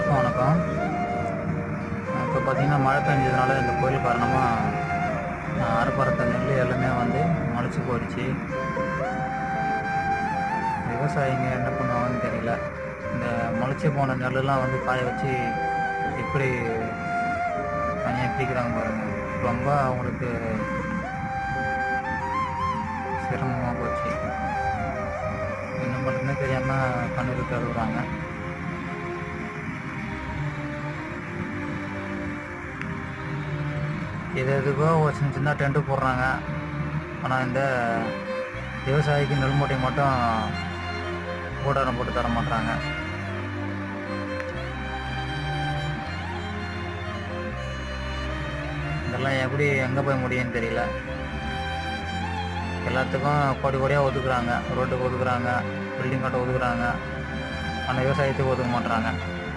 எல்லாருக்கும் வணக்கம். இப்போ பார்த்தீங்கன்னா மழை பெஞ்சதுனால இந்த கோயில் காரணமாக அறுபறத்த நெல் எல்லாமே வந்து முளைச்சி போயிடுச்சு. விவசாயிங்க என்ன பண்ணுவாங்கன்னு தெரியல. இந்த முளைச்சி போன நெல்லாம் வந்து காய வச்சு எப்படி தனியாக பிரிக்கிறாங்க பாருங்கள் ரொம்ப அவங்களுக்கு சிரமமாக போச்சு. என்ன பண்ணுறதுனே தெரியாமல் கண்ணீர் கழுவுறாங்க எது எதுக்கோ ஒரு சின்ன சின்ன டென்ட்டு போடுறாங்க. ஆனால் இந்த விவசாயிக்கு நெல் மூட்டை மட்டும் கூடாரம் போட்டு தர மாட்டாங்க இதெல்லாம் எப்படி எங்கே போய் முடியும்னு தெரியல. எல்லாத்துக்கும் கோடி கோடியாக ஒதுக்குறாங்க. ரோட்டுக்கு ஒதுக்குறாங்க. பில்டிங் கட்ட ஒதுக்குறாங்க. ஆனால் விவசாயத்துக்கு ஒதுக்க மாட்டுறாங்க